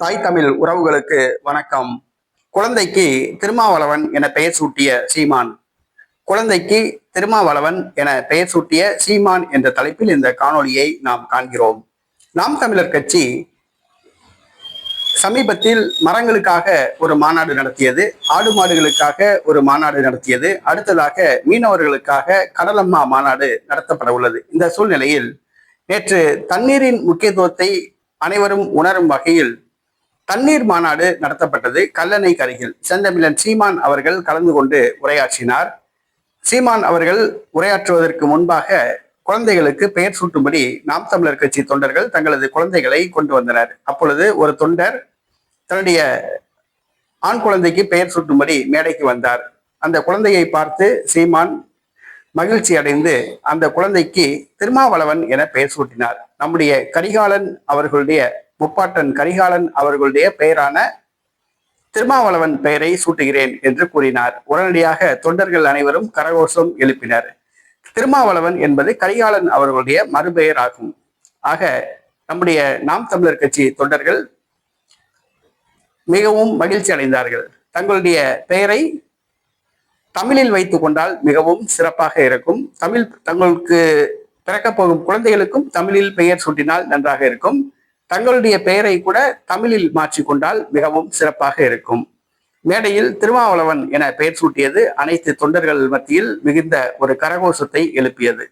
தாய் தமிழ் உறவுகளுக்கு வணக்கம். குழந்தைக்கு திருமாவளவன் என பெயர் சூட்டிய சீமான். குழந்தைக்கு திருமாவளவன் என பெயர் சூட்டிய சீமான் என்ற தலைப்பில் இந்த காணொளியை நாம் காண்கிறோம். நாம் தமிழர் கட்சி சமீபத்தில் மரங்களுக்காக ஒரு மாநாடு நடத்தியது ஆடு மாடுகளுக்காக ஒரு மாநாடு நடத்தியது அடுத்ததாக மீனவர்களுக்காக கடலம்மா மாநாடு நடத்தப்பட உள்ளது. இந்த சூழ்நிலையில் நேற்று தண்ணீரின் முக்கியத்துவத்தை அனைவரும் உணரும் வகையில் தண்ணீர் மாநாடு நடத்தப்பட்டது கல்லணை கரையில். செந்தமிழன் சீமான் அவர்கள் கலந்து கொண்டு உரையாற்றினார். சீமான் அவர்கள் உரையாற்றுவதற்கு முன்பாக குழந்தைகளுக்கு பெயர் சூட்டும்படி நாம் தமிழர் கட்சி தொண்டர்கள் தங்களது குழந்தைகளை கொண்டு வந்தனர். அப்பொழுது ஒரு தொண்டர் தன்னுடைய ஆண் குழந்தைக்கு பெயர் சூட்டும்படி மேடைக்கு வந்தார். அந்த குழந்தையை பார்த்து சீமான் மகிழ்ச்சி அடைந்து அந்த குழந்தைக்கு திருமாவளவன் என பெயர் சூட்டினார். நம்முடைய கரிகாலன் அவர்களுடைய முப்பாட்டன் கரிகாலன் அவர்களுடைய பெயரான திருமாவளவன் பெயரை சூட்டுகிறேன் என்று கூறினார். உடனடியாக தொண்டர்கள் அனைவரும் கரகோஷம் எழுப்பினர். திருமாவளவன் என்பது கரிகாலன் அவர்களுடைய மறுபெயர் ஆகும் ஆக நம்முடைய நாம் தமிழர் கட்சி தொண்டர்கள் மிகவும் மகிழ்ச்சி அடைந்தார்கள். தங்களுடைய பெயரை தமிழில் வைத்துக் கொண்டால் மிகவும் சிறப்பாக இருக்கும். தமிழ் தங்களுக்கு பிறக்கப் போகும் குழந்தைகளுக்கும் தமிழில் பெயர் சூட்டினால் நன்றாக இருக்கும். தங்களுடைய பெயரை கூட தமிழில் மாற்றிக்கொண்டால் மிகவும் சிறப்பாக இருக்கும். மேடையில் திருமாவளவன் என பெயர் சூட்டியது அனைத்து தொண்டர்கள் மத்தியில் மிகுந்த ஒரு கரகோஷத்தை எழுப்பியது.